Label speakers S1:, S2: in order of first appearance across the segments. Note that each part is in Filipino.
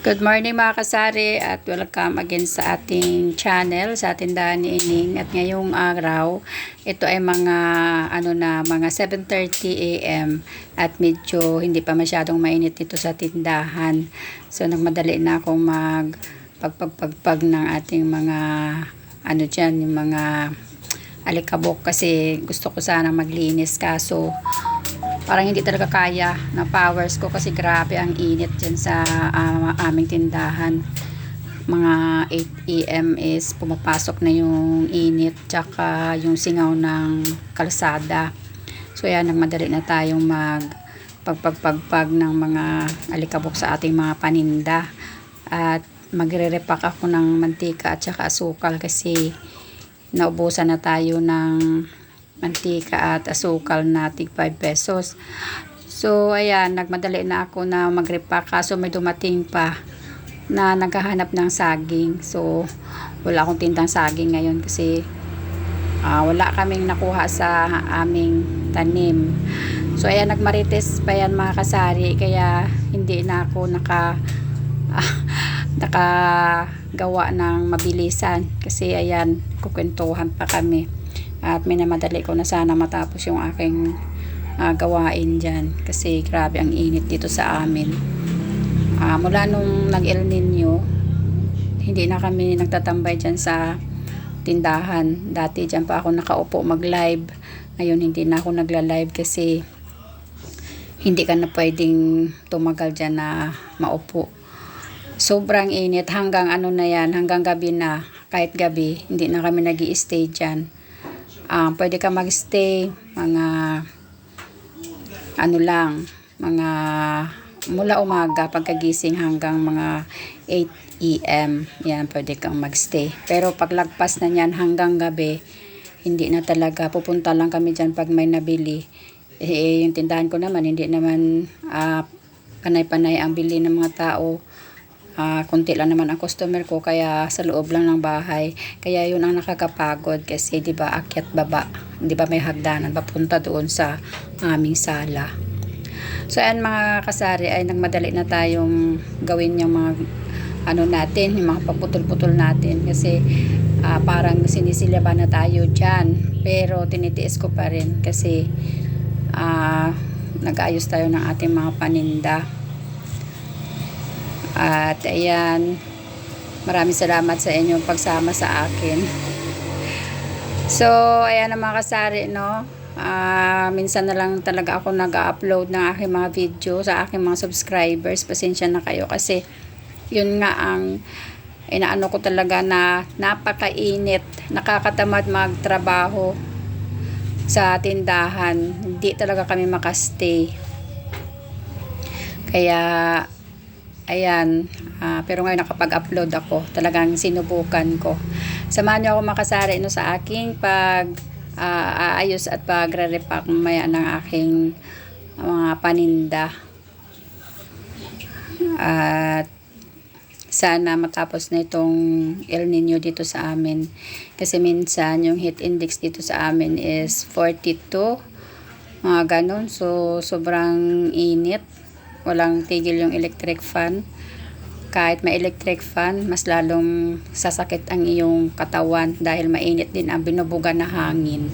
S1: Good morning mga kasari at welcome again sa ating channel, sa tindahan ni Ining. At ngayong araw, ito ay mga ano na mga 7:30 AM at medyo hindi pa masyadong mainit dito sa tindahan. So nagmadali na akong mag pagpagpagpag ng ating mga ano diyan, yung mga alikabok kasi gusto ko sana maglinis kaso parang hindi talaga kaya na powers ko kasi grabe ang init dyan sa ah, aming tindahan. Mga 8 am is pumapasok na yung init tsaka yung singaw ng kalsada. So yan nagmadali na tayong mag pagpagpagpag ng mga alikabok sa ating mga paninda. At magre-repack ako ng mantika at saka asukal kasi naubusan na tayo ng mantika at asukal na tig 5 pesos. So, ayan, nagmadali na ako na mag-repack kaso may dumating pa na naghahanap ng saging. So, wala akong tindang saging ngayon kasi ah, wala kaming nakuha sa aming tanim. So, ayan, nagmarites pa yan mga kasari kaya hindi na ako naka nakagawa ng mabilisan kasi ayan, kukwentuhan pa kami at minamadali ko na sana matapos yung aking ah, gawain dyan. Kasi grabe ang init dito sa amin. Ah, mula nung nag El Nino hindi na kami nagtatambay dyan sa tindahan. Dati dyan pa ako nakaupo mag live ngayon hindi na ako nagla live kasi hindi ka na pwedeng tumagal dyan na maupo. Sobrang init. Hanggang ano na yan? Hanggang gabi na. Kahit gabi hindi na kami nag stay dyan um, pwede ka magstay mga ano lang mga mula umaga pagkagising hanggang mga 8 am yan pwede kang magstay. Pero paglagpas na niyan hanggang gabi hindi na talaga. Pupunta lang kami dyan pag may nabili. Eh, yung tindahan ko naman hindi naman ah, panay-panay ang bili ng mga tao Ah, kunti lang naman ang customer ko kaya sa loob lang ng bahay. Kaya yun ang nakakapagod kasi 'di ba akyat baba, 'di ba may hagdanan papunta doon sa aming sala. So ayan mga kasari ay nagmadali na tayong gawin yung mga ano natin, yung mga paputol-putol natin kasi ah, parang sinisilaba na tayo diyan. Pero tinitiis ko pa rin kasi ah, nag-ayos tayo ng ating mga paninda. At ayan, maraming salamat sa inyong pagsama sa akin. So, ayan ang mga kasari, no? Ah, minsan na lang talaga ako nag-upload ng aking mga video sa aking mga subscribers. Pasensya na kayo kasi yun nga ang inaano ko talaga na napakainit, nakakatamad magtrabaho sa tindahan. Hindi talaga kami makastay. Kaya Ayan, ah, pero ngayon nakapag-upload ako. Talagang sinubukan ko. Samahan niyo ako makasari no, sa aking pag ah, aayos at pagre-repack mamaya ng aking mga paninda. At sana matapos na itong El Nino dito sa amin. Kasi minsan yung heat index dito sa amin is 42. Mga ganun. So, sobrang init walang tigil yung electric fan. Kahit may electric fan mas lalong sasakit ang iyong katawan dahil mainit din ang binubuga na hangin.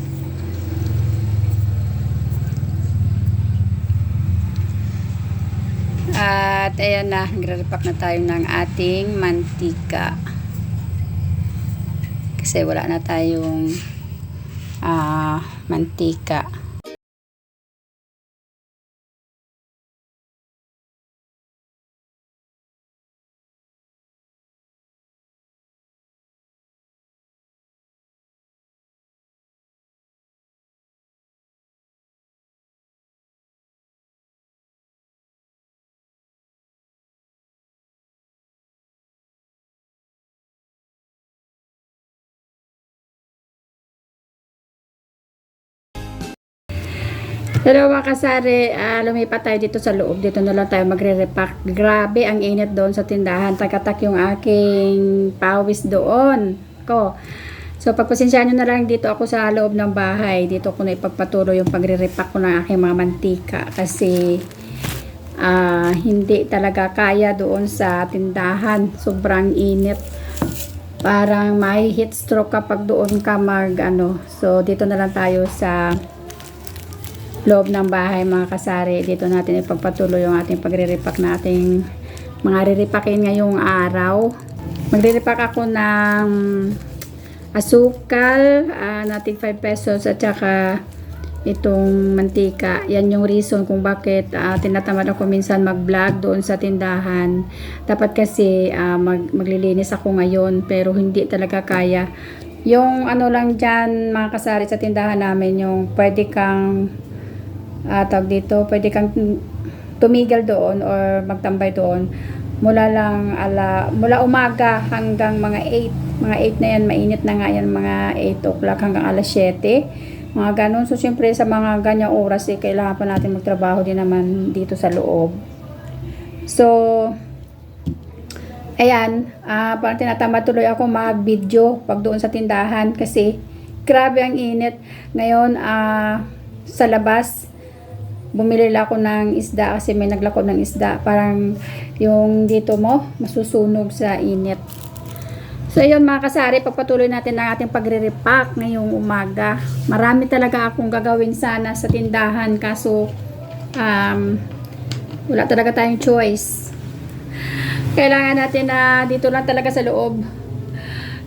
S1: At ayan na nagre-repack na tayo ng ating mantika. Kasi wala na tayong ah, mantika Hello mga kasari, Ah, lumipat tayo dito sa loob. Dito na lang tayo magre-repack. Grabe ang init doon sa tindahan. Takatak yung aking pawis doon. Ko. So pagpasensyahan nyo na lang dito ako sa loob ng bahay. Dito ko na ipagpatuloy yung pagre-repack ko ng aking mga mantika. Kasi ah, hindi talaga kaya doon sa tindahan. Sobrang init. Parang may heat stroke kapag doon ka mag ano. So dito na lang tayo sa loob ng bahay mga kasari. Dito natin ipagpatuloy yung ating pagre-repack na ating mga riripakin ngayong araw. Magre-repack ako ng asukal ah, nating 5 pesos at saka itong mantika. Yan yung reason kung bakit ah, tinatamad ako minsan mag-vlog doon sa tindahan. Dapat kasi ah, mag maglilinis ako ngayon pero hindi talaga kaya. Yung ano lang dyan mga kasari sa tindahan namin yung pwede kang ah, tawag dito, pwede kang tumigil doon or magtambay doon mula lang ala mula umaga hanggang mga 8 mga 8 na yan mainit na nga yan mga 8 o'clock hanggang alas 7 mga ganun. So syempre sa mga ganyang oras eh kailangan pa natin magtrabaho din naman dito sa loob. So ayan ah parang tinatamad tuloy ako mag video pag doon sa tindahan kasi grabe ang init. Ngayon ah sa labas bumili lang ako ng isda kasi may naglako ng isda. Parang yung dito mo, masusunog sa init. So, ayun mga kasari, pagpatuloy natin ang ating pagre-repack ngayong umaga. Marami talaga akong gagawin sana sa tindahan kaso um, wala talaga tayong choice. Kailangan natin na dito lang talaga sa loob.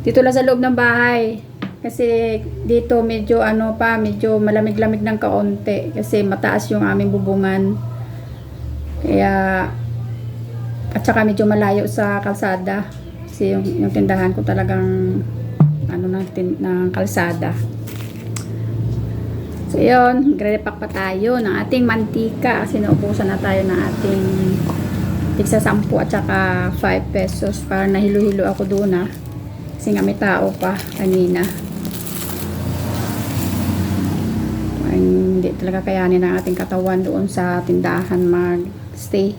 S1: Dito lang sa loob ng bahay. Kasi dito medyo ano pa, medyo malamig-lamig ng kaunti kasi mataas yung aming bubungan. Kaya at saka medyo malayo sa kalsada. Kasi yung, yung tindahan ko talagang ano ng, tin, ng kalsada. So yun, gre-repack pa tayo ng ating mantika kasi naubusan na tayo ng ating tigsa 10 at saka 5 pesos para nahilo-hilo ako doon ah. Kasi nga may tao pa kanina. Ay, hindi talaga kayanin ang ating katawan doon sa tindahan mag-stay.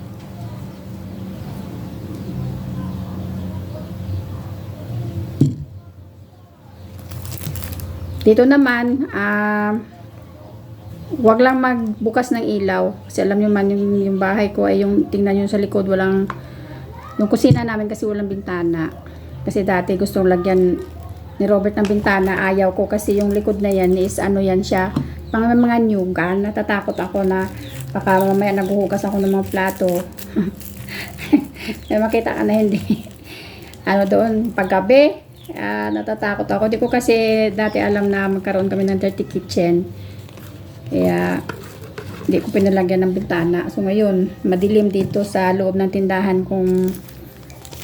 S1: Dito naman, ah, wag lang magbukas ng ilaw. Kasi alam nyo man, yung, yung bahay ko ay yung, tingnan nyo sa likod, walang, yung kusina namin kasi walang bintana. Kasi dati gustong lagyan ni Robert ng bintana, ayaw ko kasi yung likod na yan is ano yan siya, pang mga nyugan, natatakot ako na baka mamaya naghuhugas ako ng mga plato. May makita ka na hindi. ano doon, paggabi, ah, natatakot ako. Di ko kasi dati alam na magkaroon kami ng dirty kitchen. Kaya, hindi ko pinalagyan ng bintana. So ngayon, madilim dito sa loob ng tindahan kung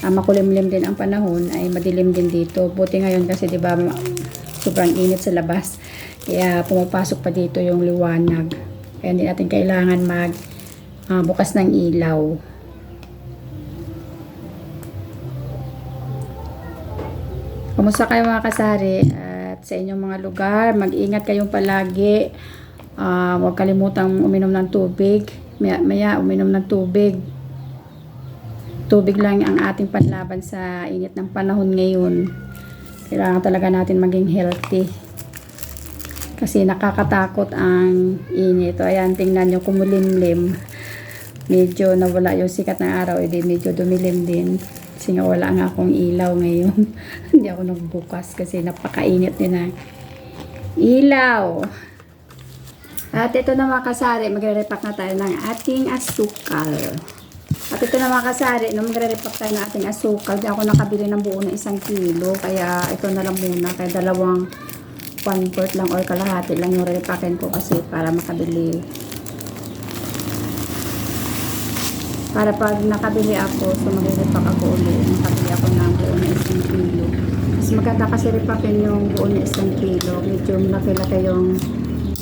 S1: ah, makulimlim din ang panahon ay madilim din dito. Buti ngayon kasi 'di ba sobrang init sa labas. Kaya pumapasok pa dito yung liwanag. Kaya hindi natin kailangan mag ah, bukas ng ilaw. Kumusta kayo mga kasari at sa inyong mga lugar? Mag-ingat kayong palagi. Ah, huwag kalimutang uminom ng tubig. Maya, maya uminom ng tubig tubig lang ang ating panlaban sa init ng panahon ngayon. Kailangan talaga natin maging healthy. Kasi nakakatakot ang init. O ayan, tingnan nyo kumulimlim. Medyo nawala yung sikat ng araw. Edi medyo dumilim din. Kasi nga wala nga akong ilaw ngayon. Hindi ako nagbukas kasi napakainit din na ilaw. At ito na mga kasari, magre-repack na tayo ng ating asukal. At ito na mga kasari, no, magre-repack tayo ng ating asukal. Di ako nakabili ng buo na isang kilo. Kaya ito na lang muna. Kaya dalawang one fourth lang or kalahati lang yung repackin ko kasi para makabili. Para pag nakabili ako, so magre-repack ako ulit. Nakabili ako ng buo na isang kilo. Mas maganda kasi repackin yung buo na isang kilo. Medyo malaki-laki yung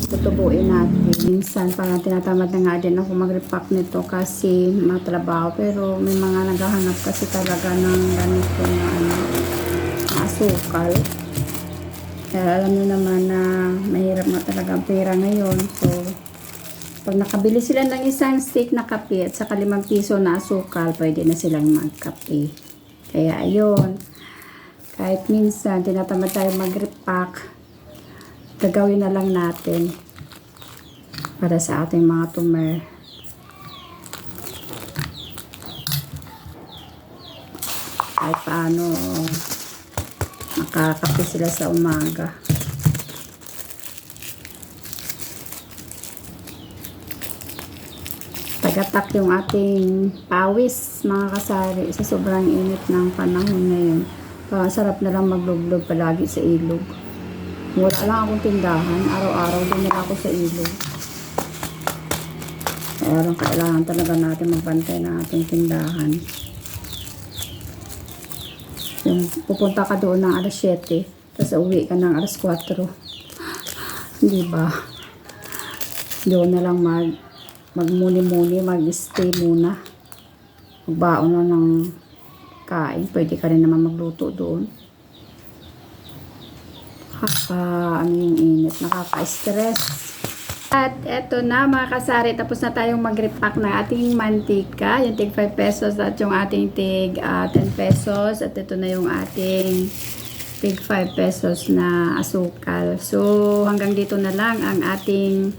S1: tutubuin natin. Minsan parang tinatamad na nga din ako mag-repack nito kasi matrabaho. Pero may mga naghahanap kasi talaga ng ganito na ano, asukal. Kaya alam nyo naman na mahirap na talaga ang pera ngayon. So, pag nakabili sila ng isang steak na kape at saka limang piso na asukal, pwede na silang magkape. Kaya ayun, kahit minsan tinatamad tayo mag-repack, gagawin na lang natin para sa ating mga tumer. Kahit paano, makakape sila sa umaga. Tagatak yung ating pawis mga kasari sa sobrang init ng panahon ngayon. Uh, sarap na lang maglublog palagi sa ilog. Wala lang akong tindahan. Araw-araw din ako sa ilog. Kaya lang kailangan talaga natin magbantay ng ating tindahan. Yung pupunta ka doon ng alas 7, tapos uwi ka ng alas 4. Di ba? Doon na lang mag magmuni-muni, mag-stay muna. Magbaon na ng kain. Pwede ka rin naman magluto doon. Nakaka, ano yung init, nakaka-stress. At eto na mga kasari, tapos na tayong mag-repack ng ating mantika, yung tig 5 pesos at yung ating tig ah, 10 pesos. At ito na yung ating tig 5 pesos na asukal. So hanggang dito na lang ang ating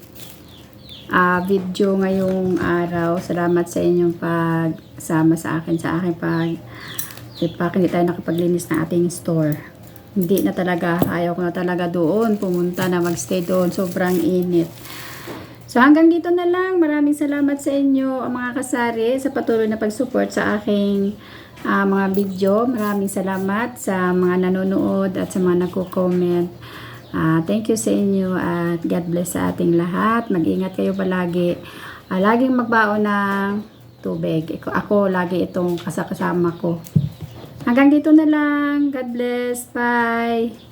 S1: ah, video ngayong araw. Salamat sa inyong pagsama sa akin sa aking pag repack. Hindi tayo nakapaglinis ng ating store. Hindi na talaga, ayaw ko na talaga doon pumunta na magstay doon. Sobrang init. So hanggang dito na lang. Maraming salamat sa inyo mga kasari sa patuloy na pag-support sa aking ah, mga video. Maraming salamat sa mga nanonood at sa mga nagko-comment. Ah, thank you sa inyo at God bless sa ating lahat. Mag-ingat kayo palagi. Ah, laging magbaon ng tubig. Ako, ako lagi itong kasakasama ko. Hanggang dito na lang. God bless. Bye.